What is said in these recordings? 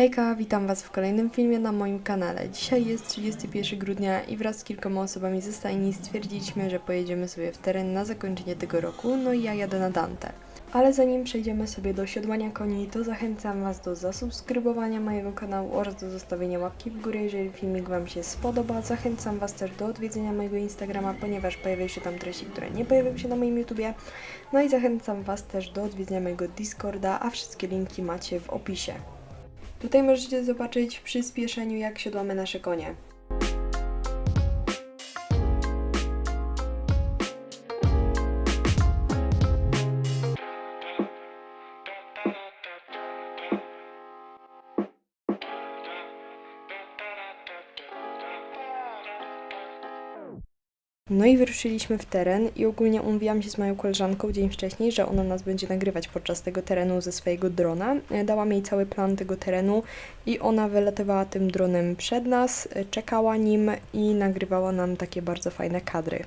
Hejka, witam Was w kolejnym filmie na moim kanale. Dzisiaj jest 31 grudnia i wraz z kilkoma osobami ze stajni stwierdziliśmy, że pojedziemy sobie w teren na zakończenie tego roku, no i ja jadę na Dante. Ale zanim przejdziemy sobie do siodłania koni, to zachęcam Was do zasubskrybowania mojego kanału oraz do zostawienia łapki w górę, jeżeli filmik Wam się spodoba. Zachęcam Was też do odwiedzenia mojego Instagrama, ponieważ pojawiają się tam treści, które nie pojawią się na moim YouTubie. No i zachęcam Was też do odwiedzenia mojego Discorda, a wszystkie linki macie w opisie. Tutaj możecie zobaczyć w przyspieszeniu, jak siodłamy nasze konie. I wyruszyliśmy w teren i ogólnie umówiłam się z moją koleżanką dzień wcześniej, że ona nas będzie nagrywać podczas tego terenu ze swojego drona. E, Dałam jej cały plan tego terenu i ona wylatywała tym dronem przed nas, e, czekała nim i nagrywała nam takie bardzo fajne kadry.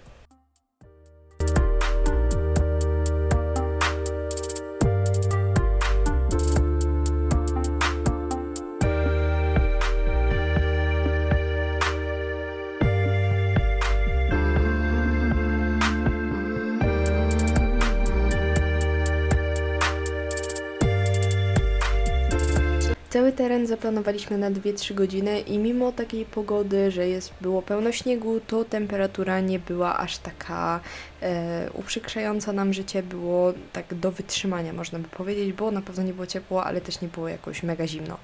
Cały teren zaplanowaliśmy na 2-3 godziny i mimo takiej pogody, że jest, było pełno śniegu, to temperatura nie była aż taka e, uprzykrzająca nam życie, było tak do wytrzymania można by powiedzieć, bo na pewno nie było ciepło, ale też nie było jakoś mega zimno.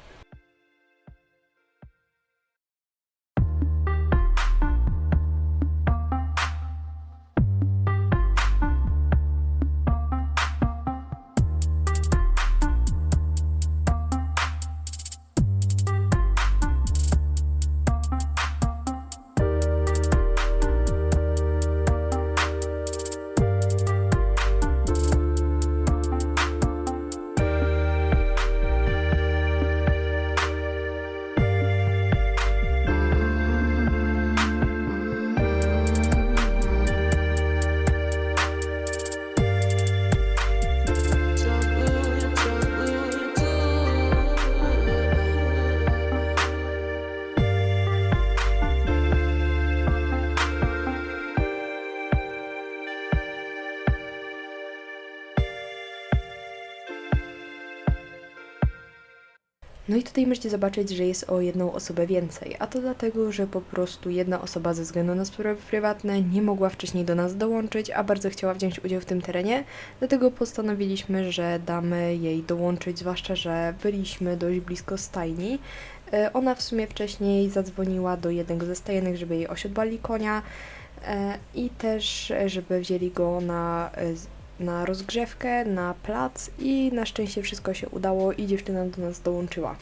No i tutaj możecie zobaczyć, że jest o jedną osobę więcej, a to dlatego, że po prostu jedna osoba ze względu na sprawy prywatne nie mogła wcześniej do nas dołączyć, a bardzo chciała wziąć udział w tym terenie, dlatego postanowiliśmy, że damy jej dołączyć, zwłaszcza, że byliśmy dość blisko stajni. E, Ona w sumie wcześniej zadzwoniła do jednego ze stajenek, żeby jej osiodłali konia e, i też, e, żeby wzięli go na na rozgrzewkę, na plac i na szczęście wszystko się udało i dziewczyna do nas dołączyła.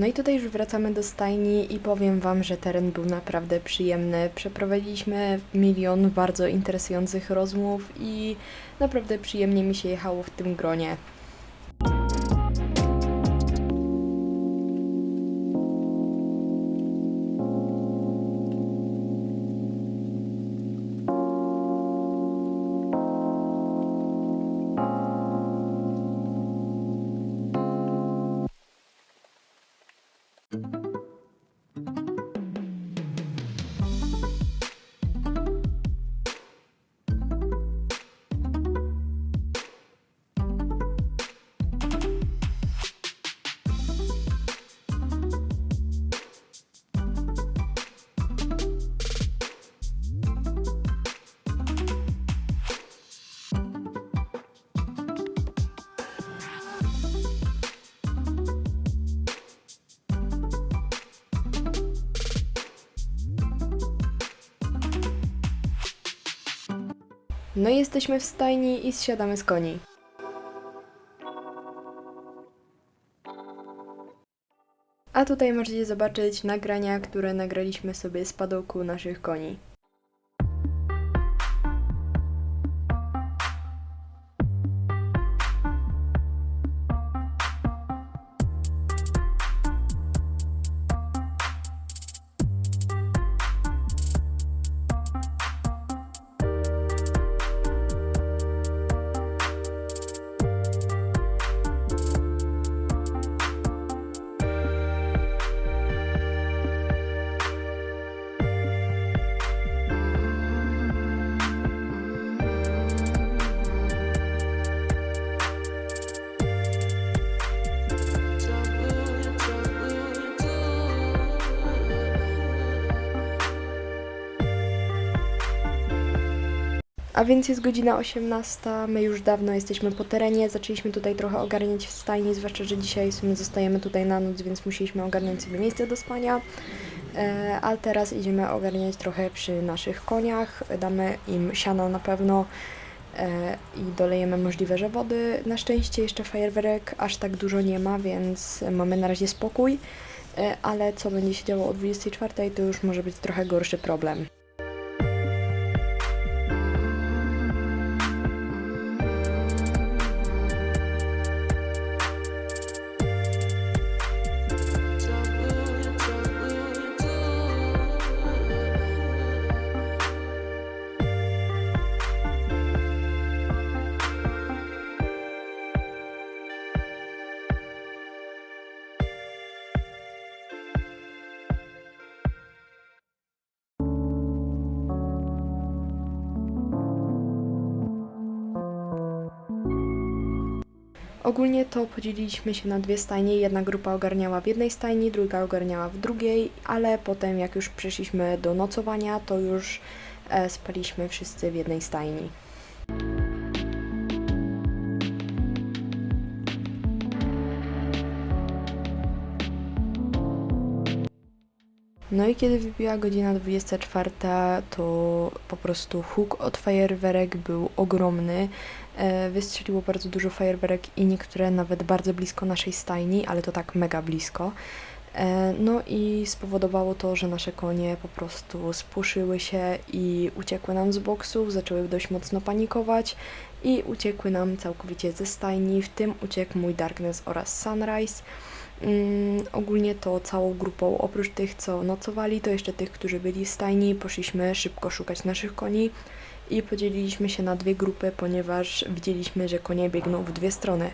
No i tutaj już wracamy do stajni i powiem Wam, że teren był naprawdę przyjemny. Przeprowadziliśmy milion bardzo interesujących rozmów i naprawdę przyjemnie mi się jechało w tym gronie. No jesteśmy w stajni i zsiadamy z koni. A tutaj możecie zobaczyć nagrania, które nagraliśmy sobie z padołku naszych koni. A więc jest godzina 18, my już dawno jesteśmy po terenie, zaczęliśmy tutaj trochę ogarniać w stajni, zwłaszcza, że dzisiaj w sumie zostajemy tutaj na noc, więc musieliśmy ogarnąć sobie miejsce do spania. E, a teraz idziemy ogarniać trochę przy naszych koniach, damy im siana na pewno e, i dolejemy możliwe, że wody. Na szczęście jeszcze fajerwerek aż tak dużo nie ma, więc mamy na razie spokój, e, ale co będzie się działo o 24 to już może być trochę gorszy problem. Ogólnie to podzieliliśmy się na dwie stajnie. Jedna grupa ogarniała w jednej stajni, druga ogarniała w drugiej, ale potem jak już przeszliśmy do nocowania, to już e, spaliśmy wszyscy w jednej stajni. No i kiedy wybiła godzina 24, to po prostu huk od fajerwerek był ogromny. E, Wystrzeliło bardzo dużo fajerwerek i niektóre nawet bardzo blisko naszej stajni, ale to tak mega blisko. E, No i spowodowało to, że nasze konie po prostu spłoszyły się i uciekły nam z boksów, zaczęły dość mocno panikować i uciekły nam całkowicie ze stajni, w tym uciekł mój Darkness oraz Sunrise. Mm, ogólnie to całą grupą, oprócz tych, co nocowali, to jeszcze tych, którzy byli w stajni, poszliśmy szybko szukać naszych koni i podzieliliśmy się na dwie grupy, ponieważ widzieliśmy, że konie biegną w dwie strony.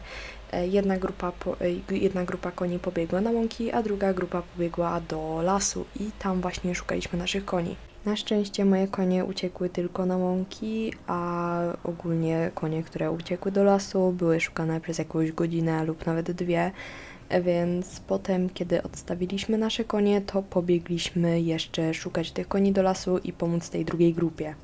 E, Jedna grupa, po, e, jedna grupa koni pobiegła na łąki, a druga grupa pobiegła do lasu i tam właśnie szukaliśmy naszych koni. Na szczęście moje konie uciekły tylko na łąki, a ogólnie konie, które uciekły do lasu, były szukane przez jakąś godzinę lub nawet dwie. Więc potem, kiedy odstawiliśmy nasze konie, to pobiegliśmy jeszcze szukać tych koni do lasu i pomóc tej drugiej grupie.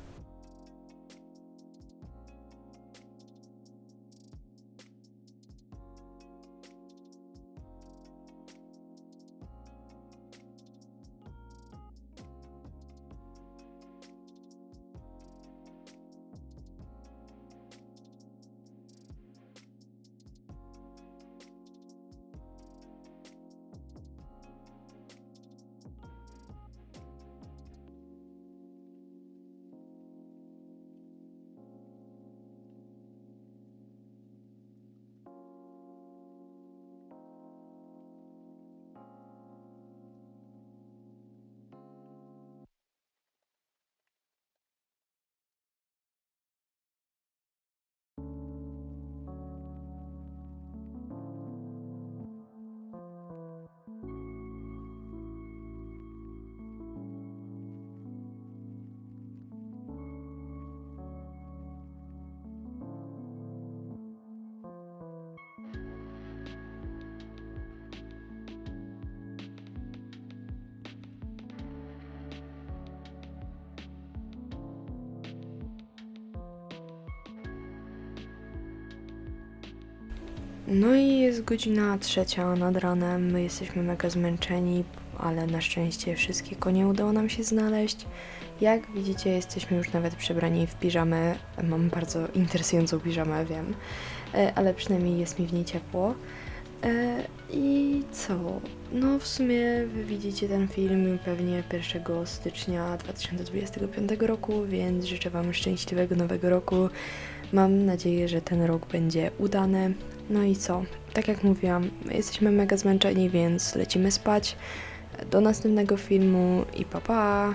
No i jest godzina trzecia nad ranem. My jesteśmy mega zmęczeni, ale na szczęście wszystkie konie udało nam się znaleźć. Jak widzicie, jesteśmy już nawet przebrani w piżamę. Mam bardzo interesującą piżamę, wiem, E, ale przynajmniej jest mi w niej ciepło. E, I co? No w sumie wy widzicie ten film pewnie 1 stycznia 2025 roku, więc życzę Wam szczęśliwego nowego roku. Mam nadzieję, że ten rok będzie udany. No i co? Tak jak mówiłam, jesteśmy mega zmęczeni, więc lecimy spać. Do następnego filmu i pa pa!